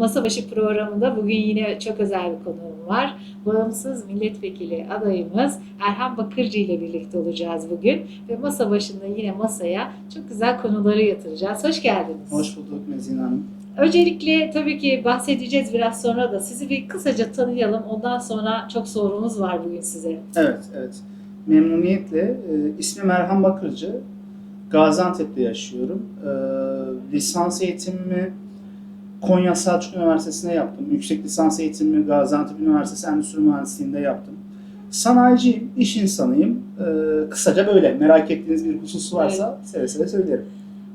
Masa Başı programında bugün yine çok özel bir konuğum var. Bağımsız milletvekili adayımız Erhan Bakırcı ile birlikte olacağız bugün. Ve masa başında yine masaya çok güzel konuları yatıracağız. Hoş geldiniz. Hoş bulduk Mezine Hanım. Öncelikle tabii ki bahsedeceğiz biraz sonra da. Sizi bir kısaca tanıyalım. Ondan sonra çok sorumuz var bugün size. Evet, evet. Memnuniyetle. E, ismim Erhan Bakırcı. Gaziantep'te yaşıyorum. E, lisans eğitimimi Konya Selçuk Üniversitesi'nde yaptım. Yüksek lisans eğitimimi Gaziantep Üniversitesi Endüstri Mühendisliği'nde yaptım. Sanayiciyim, iş insanıyım. E, kısaca böyle. Merak ettiğiniz bir husus varsa seve seve söylerim.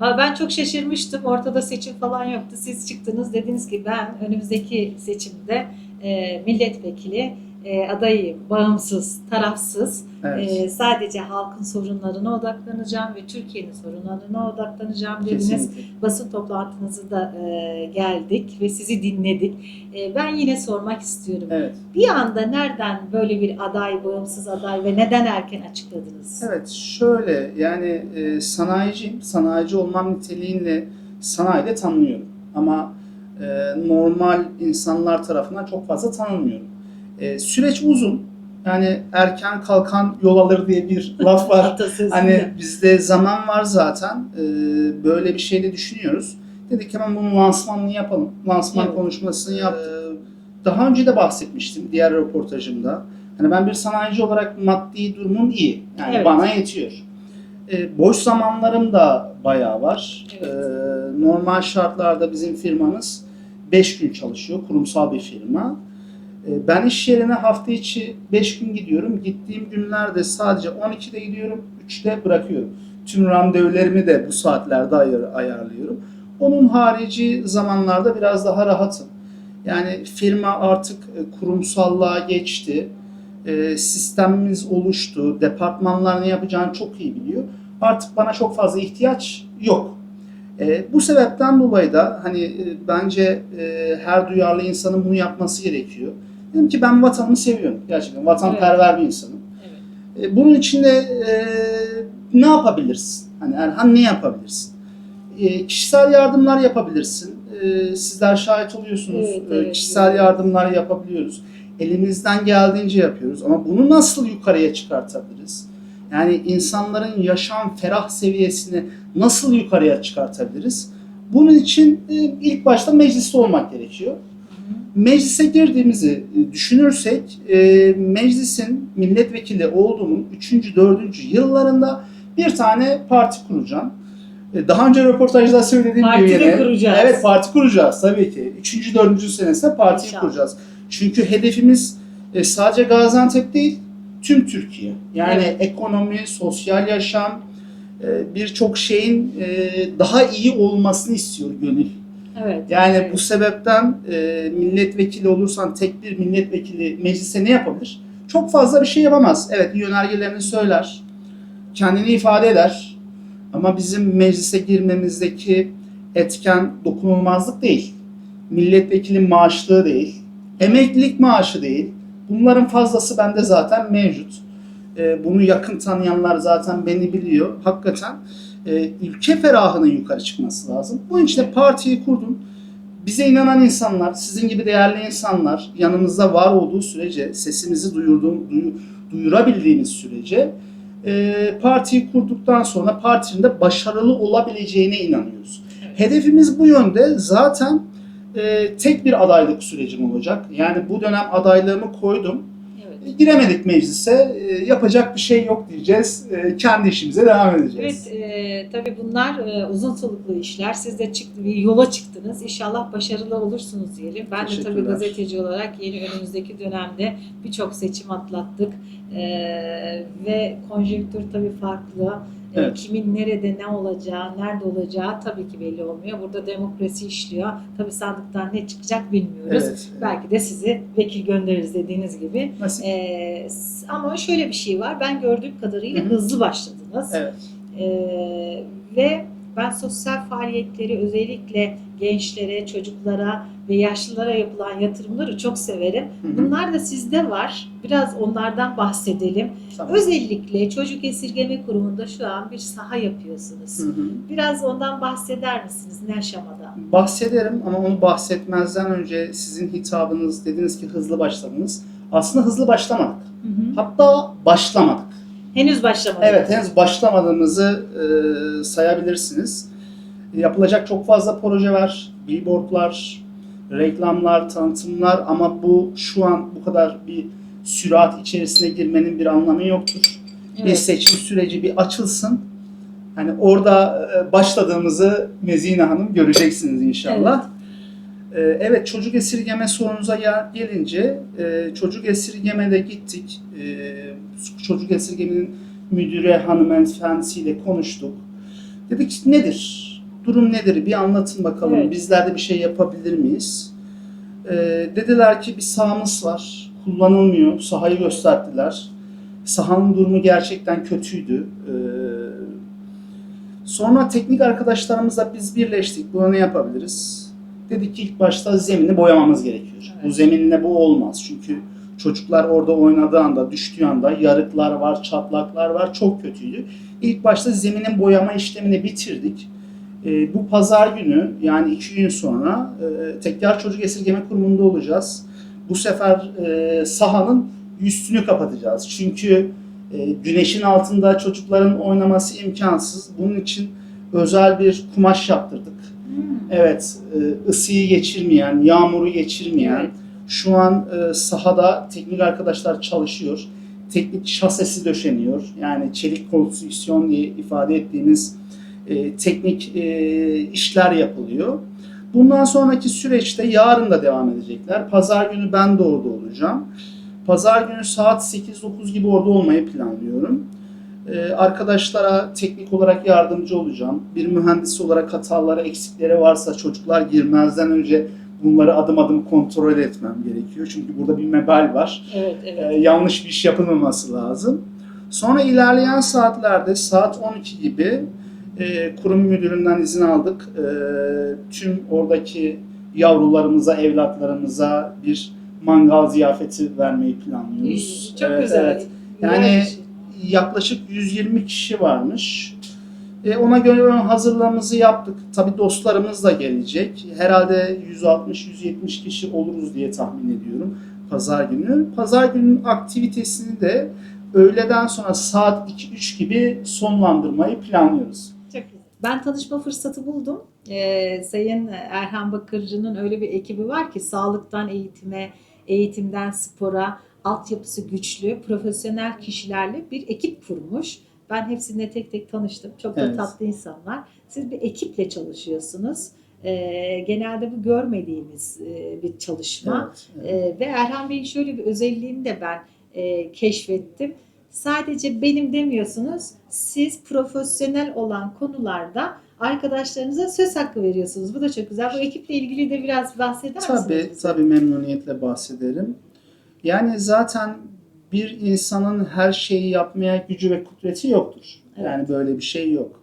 Ben çok şaşırmıştım. Ortada seçim falan yoktu. Siz çıktınız dediniz ki ben önümüzdeki seçimde e, milletvekili e, adayım, bağımsız, tarafsız. Evet. e, sadece halkın sorunlarına odaklanacağım ve Türkiye'nin sorunlarına odaklanacağım dediniz. Kesinlikle. Basın toplantınızı da e, geldik ve sizi dinledik. E, ben yine sormak istiyorum. Evet. Bir anda nereden böyle bir aday, bağımsız aday ve neden erken açıkladınız? Evet şöyle yani e, sanayiciyim. Sanayici olmam niteliğiyle sanayide tanınıyorum. Ama e, normal insanlar tarafından çok fazla tanınmıyorum. E, süreç uzun. Yani erken kalkan yol alır diye bir laf var. Hani bizde zaman var zaten. E, böyle bir şey de düşünüyoruz. Dedik hemen bunun lansmanını yapalım. Lansman Evet. konuşmasını yaptık. E, Daha önce de bahsetmiştim diğer röportajımda. Hani ben bir sanayici olarak maddi durumum iyi. Yani Evet. bana yetiyor. E, boş zamanlarım da bayağı var. Evet. E, normal şartlarda bizim firmamız 5 gün çalışıyor. Kurumsal bir firma. E, ben iş yerine hafta içi 5 gün gidiyorum. Gittiğim günlerde sadece 12'de gidiyorum, 3'te bırakıyorum. Tüm randevularımı da bu saatlerde ayar, ayarlıyorum. Onun harici zamanlarda biraz daha rahatım. Yani firma artık e, kurumsallığa geçti. E, sistemimiz oluştu. Departmanlar ne yapacağını çok iyi biliyor. Artık bana çok fazla ihtiyaç yok. E, bu sebepten dolayı da hani e, bence e, her duyarlı insanın bunu yapması gerekiyor. Dedim ki ben vatanımı seviyorum. Gerçekten vatanperver bir insanım. Evet. E, bunun için de e, ne yapabilirsin? Hani Erhan ne yapabilirsin? E, kişisel yardımlar yapabilirsin. E, sizler şahit oluyorsunuz. Evet, E, evet, kişisel evet. yardımlar yapabiliyoruz. Elimizden geldiğince yapıyoruz. Ama bunu nasıl yukarıya çıkartabiliriz? Yani insanların yaşam ferah seviyesini nasıl yukarıya çıkartabiliriz? Bunun için e, ilk başta mecliste olmak gerekiyor meclise girdiğimizi e, düşünürsek e, meclisin milletvekili olduğumun 3. 4. yıllarında bir tane parti kuracağım. E, Daha önce röportajda söylediğim Parti gibi yine- kuracağız. Evet parti kuracağız tabii ki. 3. 4. senesinde partiyi İnşallah. kuracağız. Çünkü hedefimiz sadece Gaziantep değil tüm Türkiye. Yani Evet. ekonomi, sosyal yaşam birçok şeyin daha iyi olmasını istiyor gönül. Evet. Yani evet. bu sebepten e, milletvekili olursan tek bir milletvekili meclise ne yapabilir? Çok fazla bir şey yapamaz. Evet yönergelerini söyler, kendini ifade eder. Ama bizim meclise girmemizdeki etken dokunulmazlık değil. Milletvekili maaşlığı değil. Emeklilik maaşı değil. Bunların fazlası bende zaten mevcut. E, bunu yakın tanıyanlar zaten beni biliyor. Hakikaten e, ülke ferahının yukarı çıkması lazım. Bunun için de partiyi kurdum. Bize inanan insanlar, sizin gibi değerli insanlar yanımızda var olduğu sürece, sesimizi duyurduğum, duyu- duyurabildiğimiz sürece e, partiyi kurduktan sonra partinin de başarılı olabileceğine inanıyoruz. Hedefimiz bu yönde. Zaten e, tek bir adaylık sürecim olacak. Yani bu dönem adaylığımı koydum. Giremedik meclise, e, yapacak bir şey yok diyeceğiz. E, kendi işimize devam edeceğiz. Evet, e, tabii bunlar e, uzun soluklu işler. Siz de bir yola çıktınız. İnşallah başarılı olursunuz diyelim. Ben de tabii gazeteci olarak yeni önümüzdeki dönemde birçok seçim atlattık. E, ve konjonktür tabii farklı. Evet. Kimin nerede ne olacağı, nerede olacağı tabii ki belli olmuyor. Burada demokrasi işliyor. Tabii sandıktan ne çıkacak bilmiyoruz. Evet. Belki de sizi vekil göndeririz dediğiniz gibi. Nasip. E, s- ama şöyle bir şey var. Ben gördüğüm kadarıyla Hı hı. hızlı başladınız. Evet. Ee, ve Ben sosyal faaliyetleri özellikle gençlere, çocuklara ve yaşlılara yapılan yatırımları çok severim. Hı hı. Bunlar da sizde var. Biraz onlardan bahsedelim. Tamam. Özellikle Çocuk Esirgeme Kurumu'nda şu an bir saha yapıyorsunuz. Hı hı. Biraz ondan bahseder misiniz ne aşamada? Bahsederim ama onu bahsetmezden önce sizin hitabınız dediniz ki hızlı başladınız. Aslında hızlı başlamadık. Hı hı. Hatta başlamadık. Henüz başlamadı. Evet, henüz başlamadığımızı e, sayabilirsiniz. Yapılacak çok fazla proje var. Billboardlar, reklamlar, tanıtımlar ama bu şu an bu kadar bir sürat içerisine girmenin bir anlamı yoktur. Bir Evet. seçim süreci bir açılsın. Hani orada e, başladığımızı Mezine Hanım göreceksiniz inşallah. E, Evet çocuk esirgeme sorunuza gel- gelince e, çocuk esirgemede gittik. E, Çocuk esirgemenin müdüre hanımefendisiyle konuştuk. Dedik nedir? Durum nedir? Bir anlatın bakalım. Evet. Bizler de bir şey yapabilir miyiz? E, dediler ki bir sahamız var. Kullanılmıyor. Sahayı gösterdiler. Sahanın durumu gerçekten kötüydü. Sonra teknik arkadaşlarımızla biz birleştik. Buna ne yapabiliriz? Dedik ki ilk başta zemini boyamamız gerekiyor. Bu Evet. zeminle bu olmaz. Çünkü çocuklar orada oynadığı anda, düştüğü anda yarıklar var, çatlaklar var. Çok kötüydü. İlk başta zeminin boyama işlemini bitirdik. Ee, bu pazar günü yani iki gün sonra e, tekrar çocuk esirgeme kurumunda olacağız. Bu sefer e, sahanın üstünü kapatacağız. Çünkü e, güneşin altında çocukların oynaması imkansız. Bunun için özel bir kumaş yaptırdık. Evet, e, ısıyı geçirmeyen, yağmuru geçirmeyen. Evet. Şu an e, sahada teknik arkadaşlar çalışıyor. Teknik şasesi döşeniyor. Yani çelik konstrüksiyon diye ifade ettiğimiz e, teknik işler yapılıyor. Bundan sonraki süreçte yarın da devam edecekler. Pazar günü ben de orada olacağım. Pazar günü saat 8-9 gibi orada olmayı planlıyorum. Ee, arkadaşlara teknik olarak yardımcı olacağım. Bir mühendis olarak hataları, eksikleri varsa çocuklar girmezden önce bunları adım adım kontrol etmem gerekiyor. Çünkü burada bir mebal var. Evet, evet. yanlış bir iş yapılmaması lazım. Sonra ilerleyen saatlerde saat 12 gibi e, kurum müdüründen izin aldık. E, tüm oradaki yavrularımıza, evlatlarımıza bir mangal ziyafeti vermeyi planlıyoruz. Çok Evet, güzel. evet. Yani-. Yaklaşık 120 kişi varmış. E, ona göre ön hazırlığımızı yaptık. Tabi dostlarımız da gelecek. Herhalde 160-170 kişi oluruz diye tahmin ediyorum pazar günü. Pazar günün aktivitesini de öğleden sonra saat 2-3 gibi sonlandırmayı planlıyoruz. Çok güzel. Ben tanışma fırsatı buldum. Ee, Sayın Erhan Bakırcı'nın öyle bir ekibi var ki sağlıktan eğitime, eğitimden spora, altyapısı güçlü, profesyonel kişilerle bir ekip kurmuş. Ben hepsiyle tek tek tanıştım. Çok da Evet. tatlı insanlar. Siz bir ekiple çalışıyorsunuz. Ee, genelde bu görmediğimiz e, bir çalışma. Evet, evet. Ee, ve Erhan Bey'in şöyle bir özelliğini de ben e, keşfettim. Sadece benim demiyorsunuz, siz profesyonel olan konularda arkadaşlarınıza söz hakkı veriyorsunuz. Bu da çok güzel. Bu ekiple ilgili de biraz bahseder misiniz? Tabii, tabii memnuniyetle bahsederim. Yani zaten bir insanın her şeyi yapmaya gücü ve kudreti yoktur. Yani böyle bir şey yok.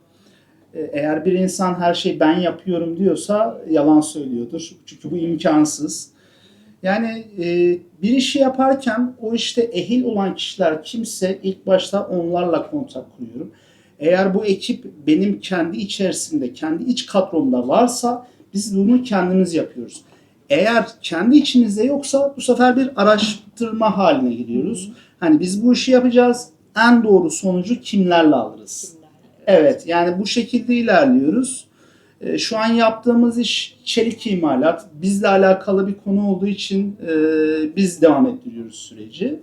Ee, Eğer bir insan her şeyi ben yapıyorum diyorsa yalan söylüyordur. Çünkü bu imkansız. Yani e, bir işi yaparken o işte ehil olan kişiler kimse ilk başta onlarla kontak kuruyorum. Eğer bu ekip benim kendi içerisinde, kendi iç kadromda varsa biz bunu kendimiz yapıyoruz. Eğer kendi içimizde yoksa bu sefer bir araştırma haline giriyoruz. Hani biz bu işi yapacağız. En doğru sonucu kimlerle alırız? Evet yani bu şekilde ilerliyoruz. Ee, Şu an yaptığımız iş çelik imalat. Bizle alakalı bir konu olduğu için e, biz devam ettiriyoruz süreci.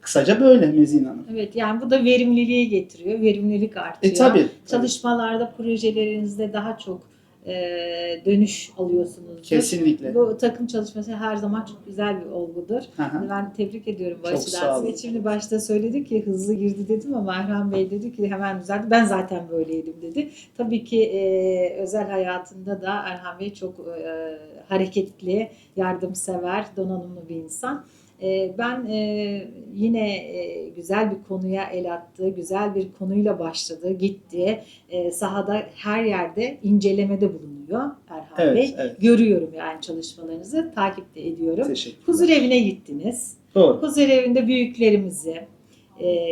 Kısaca böyle Mezin Hanım. Evet yani bu da verimliliği getiriyor. Verimlilik artıyor. E tabi. Çalışmalarda, projelerinizde daha çok e, dönüş alıyorsunuz. Kesinlikle. Bu takım çalışması her zaman çok güzel bir olgudur. Hı. Ben tebrik ediyorum bu açıdan. Şimdi başta söyledi ki hızlı girdi dedim ama Erhan Bey dedi ki hemen düzeldi. Ben zaten böyleydim dedi. Tabii ki e, özel hayatında da Erhan Bey çok e, hareketli, yardımsever, donanımlı bir insan. Ee, ben e, yine e, güzel bir konuya el attı, güzel bir konuyla başladı, gitti. E, sahada her yerde incelemede bulunuyor Erhan Evet, Bey. evet. Görüyorum yani çalışmalarınızı, takip de ediyorum. Huzur evine gittiniz. Doğru. Huzur evinde büyüklerimizi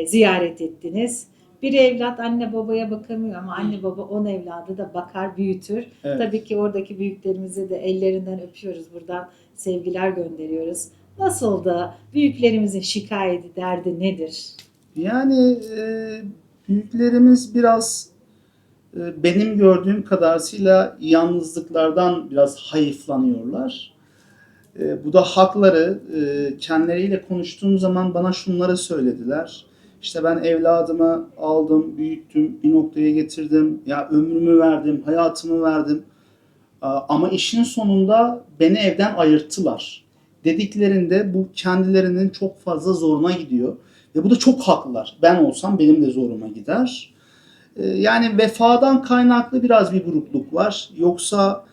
ziyaret ettiniz. Bir evlat anne babaya bakamıyor ama anne baba on evladı da bakar, büyütür. Evet. Tabii ki oradaki büyüklerimizi de ellerinden öpüyoruz. Buradan sevgiler gönderiyoruz. Nasıl da büyüklerimizin şikayeti, derdi nedir? Yani e, büyüklerimiz biraz e, benim gördüğüm kadarıyla yalnızlıklardan biraz hayıflanıyorlar. E, bu da hakları. E, kendileriyle konuştuğum zaman bana şunları söylediler. İşte ben evladımı aldım, büyüttüm, bir noktaya getirdim. Ya ömrümü verdim, hayatımı verdim. Ama işin sonunda beni evden ayırttılar. Dediklerinde bu kendilerinin çok fazla zoruna gidiyor. Ve bu da çok haklılar. Ben olsam benim de zoruma gider. Ee, Yani vefadan kaynaklı biraz bir burukluk var. Yoksa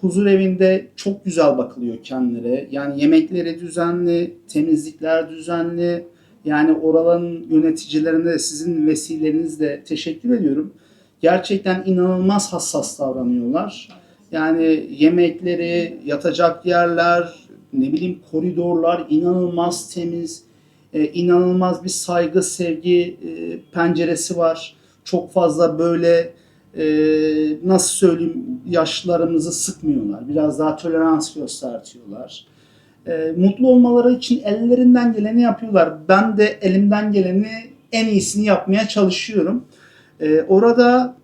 huzur evinde çok güzel bakılıyor kendileri. Yani yemekleri düzenli, temizlikler düzenli. Yani oraların yöneticilerine de sizin vesilenizle teşekkür ediyorum. Gerçekten inanılmaz hassas davranıyorlar. Yani yemekleri, yatacak yerler, ne bileyim koridorlar inanılmaz temiz e, inanılmaz bir saygı, sevgi e, penceresi var. Çok fazla böyle e, nasıl söyleyeyim yaşlılarımızı sıkmıyorlar. Biraz daha tolerans göstertiyorlar. E, mutlu olmaları için ellerinden geleni yapıyorlar. Ben de elimden geleni en iyisini yapmaya çalışıyorum. Orada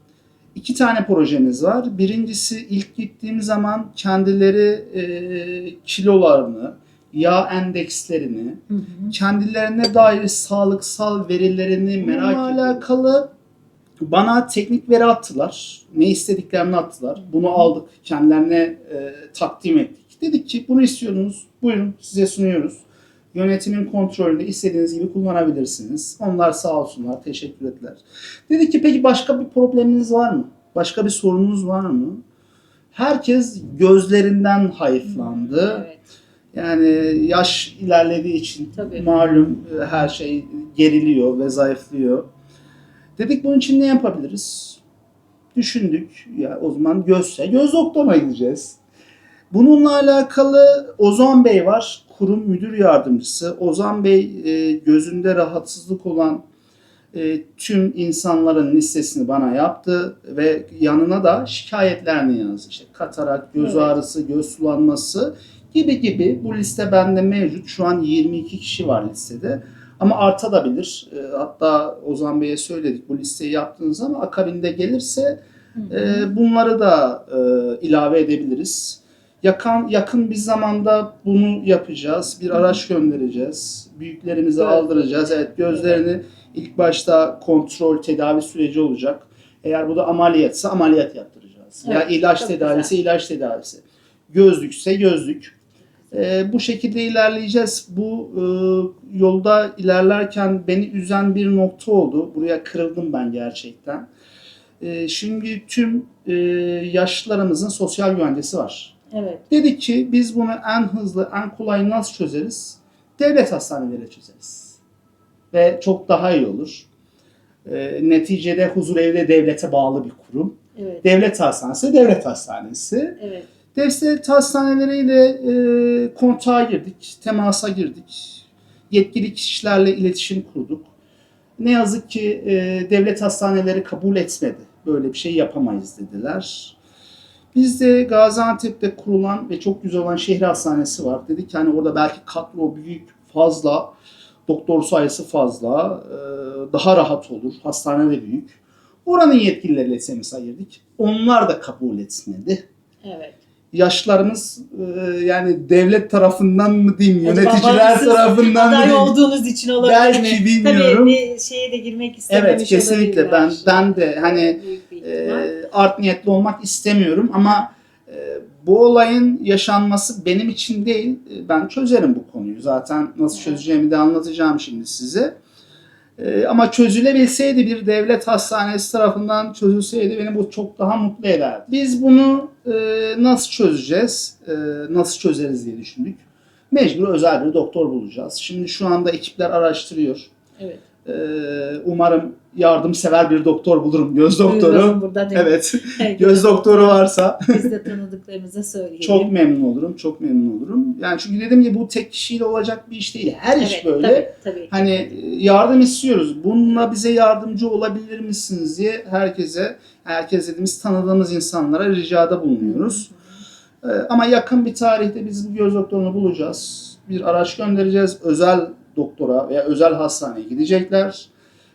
iki tane projemiz var. Birincisi ilk gittiğim zaman kendileri e, kilolarını, yağ endekslerini, Hı hı. kendilerine dair sağlıksal verilerini merak Bununla alakalı bana teknik veri attılar. Ne istediklerini attılar. Bunu aldık. Kendilerine e, takdim ettik. Dedik ki bunu istiyorsunuz. Buyurun size sunuyoruz. Yönetimin kontrolünde istediğiniz gibi kullanabilirsiniz. Onlar sağ olsunlar. Teşekkür ettiler. Dedik ki peki başka bir probleminiz var mı? Başka bir sorunuz var mı? Herkes gözlerinden hayıflandı. Evet. Yani yaş ilerlediği için Tabii. malum e, her şey geriliyor ve zayıflıyor. Dedik bunun için ne yapabiliriz? Düşündük. Ya o zaman gözse göz doktoruna gideceğiz. Bununla alakalı Ozan Bey var. Kurum müdür yardımcısı. Ozan Bey e, gözünde rahatsızlık olan e, tüm insanların listesini bana yaptı ve yanına da şikayetlerini yazdı. İşte katarak, göz Evet. ağrısı, göz sulanması gibi gibi bu liste bende mevcut. Şu an 22 kişi var listede. Ama artabilir. E, hatta Ozan Bey'e söyledik bu listeyi yaptığınız zaman akabinde gelirse e, bunları da e, ilave edebiliriz. Yakın, yakın bir zamanda bunu yapacağız. Bir araç göndereceğiz. Büyüklerimize Göz. aldıracağız. Evet gözlerini ilk başta kontrol, tedavi süreci olacak. Eğer bu da ameliyatsa ameliyat yaptıracağız. Evet, ya ilaç tedavisi, ilaç tedavisi. Gözlükse gözlük. Ee, bu şekilde ilerleyeceğiz. Bu e, yolda ilerlerken beni üzen bir nokta oldu. Buraya kırıldım ben gerçekten. Ee, şimdi tüm e, yaşlılarımızın sosyal güvencesi var. Evet. Dedik ki biz bunu en hızlı, en kolay nasıl çözeriz? Devlet hastaneleri çözeriz. Ve çok daha iyi olur. Ee, neticede huzur evi de devlete bağlı bir kurum. Evet. Devlet hastanesi, devlet hastanesi. Evet. Devlet hastaneleriyle e, kontağa girdik, temasa girdik. Yetkili kişilerle iletişim kurduk. Ne yazık ki e, devlet hastaneleri kabul etmedi. Böyle bir şey yapamayız dediler. Biz de Gaziantep'te kurulan ve çok güzel olan şehir hastanesi var. Dedik ki hani orada belki kadro büyük, fazla, doktor sayısı fazla, daha rahat olur. Hastane de büyük. Oranın yetkilileriyle temasa girdik. Onlar da kabul etmedi Evet. yaşlarımız yani devlet tarafından mı diyeyim, yöneticiler tarafından mı diyeyim. olduğunuz için olabilir Belki mi? bilmiyorum. Tabii bir şeye de girmek istememiş Evet kesinlikle ben ben de hani e, art niyetli olmak istemiyorum ama e, bu olayın yaşanması benim için değil. E, Ben çözerim bu konuyu. Zaten nasıl çözeceğimi de anlatacağım şimdi size. E, ama çözülebilseydi bir devlet hastanesi tarafından çözülseydi beni bu çok daha mutlu ederdi. Biz bunu e, nasıl çözeceğiz? E, nasıl çözeriz diye düşündük. Mecbur özel bir doktor bulacağız. Şimdi şu anda ekipler araştırıyor. Evet. Umarım yardımsever bir doktor bulurum. Göz doktoru. Duyuralım buradan. Evet. Göz doktoru varsa Biz de tanıdıklarımıza söyleyelim. çok memnun olurum. Çok memnun olurum. Yani çünkü dediğim gibi bu tek kişiyle olacak bir iş değil. Her iş Evet, böyle. Tabii, tabii. Hani e, yardım istiyoruz. Bununla bize yardımcı olabilir misiniz diye herkese, herkes dediğimiz tanıdığımız insanlara ricada bulunuyoruz. Ee, Ama yakın bir tarihte biz bu göz doktorunu bulacağız. Bir araç göndereceğiz. Özel doktora veya özel hastaneye gidecekler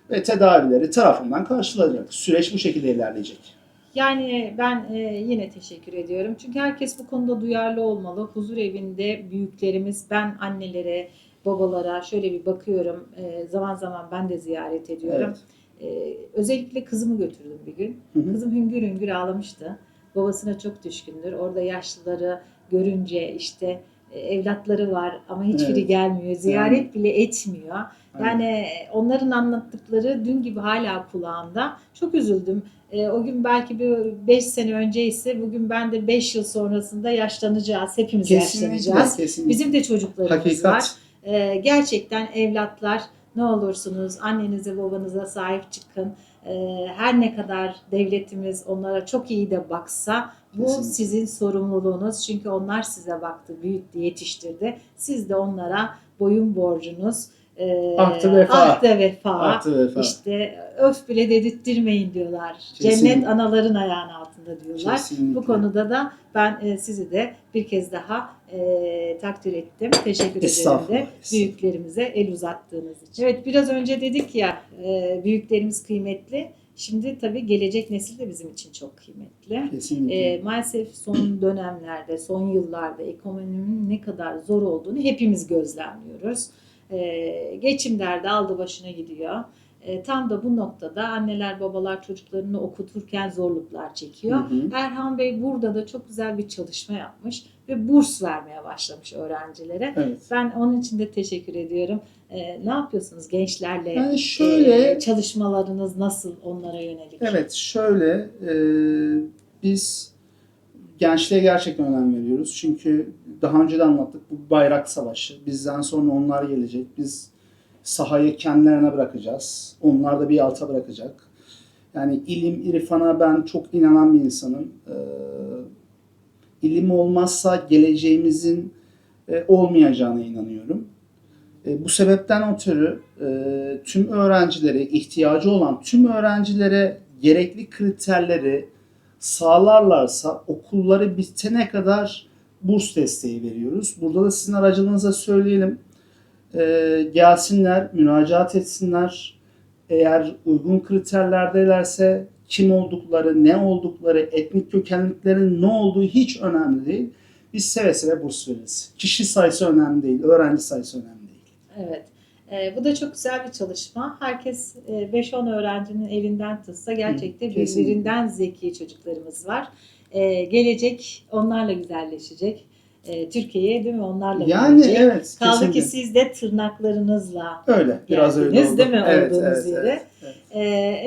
ve tedavileri tarafından karşılanacak. Süreç bu şekilde ilerleyecek. Yani ben e, yine teşekkür ediyorum. Çünkü herkes bu konuda duyarlı olmalı. Huzur evinde büyüklerimiz, ben annelere, babalara şöyle bir bakıyorum. E, zaman zaman ben de ziyaret ediyorum. E, özellikle kızımı götürdüm bir gün. Hı hı. Kızım hüngür hüngür ağlamıştı. Babasına çok düşkündür. Orada yaşlıları görünce işte evlatları var ama hiçbiri Evet. gelmiyor. Ziyaret bile etmiyor. Yani onların anlattıkları dün gibi hala kulağımda. Çok üzüldüm. E, o gün belki bir 5 sene önce ise bugün ben de 5 yıl sonrasında yaşlanacağız. Hepimiz kesinlikle, yaşlanacağız. kesinlikle. Bizim de çocuklarımız var. Hakikat. E, gerçekten evlatlar ne olursunuz annenize babanıza sahip çıkın. E, her ne kadar devletimiz onlara çok iyi de baksa bu Kesinlikle. sizin sorumluluğunuz. Çünkü onlar size baktı, büyüttü, yetiştirdi. Siz de onlara boyun borcunuz. E, Ahtı vefa. ahtı vefa. Artı vefa. İşte öf bile dedirttirmeyin diyorlar. Kesinlikle. Cennet anaların ayağının altında diyorlar. Kesinlikle. Bu konuda da ben e, sizi de bir kez daha e, takdir ettim. Teşekkür ederim de büyüklerimize el uzattığınız için. Evet biraz önce dedik ya e, büyüklerimiz kıymetli. Şimdi tabii gelecek nesil de bizim için çok kıymetli. Kesinlikle. E, maalesef son dönemlerde, son yıllarda ekonominin ne kadar zor olduğunu hepimiz gözlemliyoruz. E, geçim derdi aldı başına gidiyor. E, tam da bu noktada anneler babalar çocuklarını okuturken zorluklar çekiyor. Hı hı. Erhan Bey burada da çok güzel bir çalışma yapmış ve burs vermeye başlamış öğrencilere. Evet. Ben onun için de teşekkür ediyorum. E, ne yapıyorsunuz gençlerle? Yani şöyle E, çalışmalarınız nasıl onlara yönelik? Evet, şöyle e, biz gençliğe gerçekten önem veriyoruz. Çünkü daha önce de anlattık bu bayrak savaşı. Bizden sonra onlar gelecek. Biz sahayı kendilerine bırakacağız. Onlar da bir alta bırakacak. Yani ilim, irfana ben çok inanan bir insanım. E, ilim olmazsa geleceğimizin e, olmayacağına inanıyorum. E, bu sebepten ötürü e, tüm öğrencilere, ihtiyacı olan tüm öğrencilere gerekli kriterleri sağlarlarsa okulları bitene kadar burs desteği veriyoruz. Burada da sizin aracılığınıza söyleyelim. E, gelsinler, müracaat etsinler. Eğer uygun kriterlerdelerse kim oldukları, ne oldukları, etnik kökenliklerin ne olduğu hiç önemli değil. Biz seve seve burs veririz. Kişi sayısı önemli değil, öğrenci sayısı önemli değil. Evet. E, bu da çok güzel bir çalışma. Herkes e, 5-10 öğrencinin elinden tutsa gerçekten Hı, birbirinden zeki çocuklarımız var. E, gelecek onlarla güzelleşecek. E, Türkiye'ye değil mi onlarla Yani gelecek. evet, Kaldı kesinlikle. ki siz de tırnaklarınızla Öyle, biraz öyle Geldiniz oldu. değil mi Evet, olduğunuz evet, yere? evet, evet. Ee,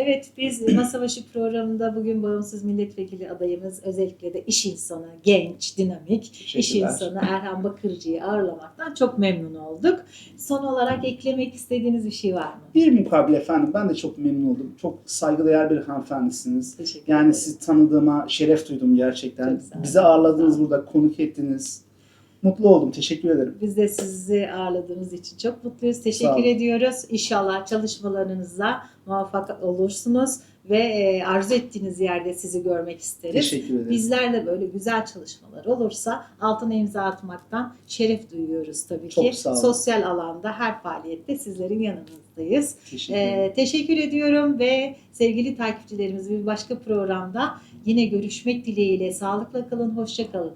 evet biz Masa Başı programında bugün bağımsız milletvekili adayımız özellikle de iş insanı, genç, dinamik, iş insanı Erhan Bakırcı'yı ağırlamaktan çok memnun olduk. Son olarak eklemek istediğiniz bir şey var mı? Bir mukabele efendim ben de çok memnun oldum. Çok saygıdeğer bir hanımefendisiniz. Teşekkür Yani sizi tanıdığıma şeref duydum gerçekten. Bizi ağırladınız burada, konuk ettiniz. Mutlu oldum, teşekkür ederim. Biz de sizi ağırladığımız için çok mutluyuz. Teşekkür ediyoruz. İnşallah çalışmalarınızda muvaffak olursunuz ve e, arzu ettiğiniz yerde sizi görmek isteriz. Teşekkür ederim. Bizler de böyle güzel çalışmalar olursa altına imza atmaktan şeref duyuyoruz tabii Çok ki. sağ olun. Sosyal alanda her faaliyette sizlerin yanınızdayız. Teşekkür ederim. Ee, teşekkür ediyorum ve sevgili takipçilerimiz bir başka programda yine görüşmek dileğiyle. Sağlıkla kalın, hoşça kalın.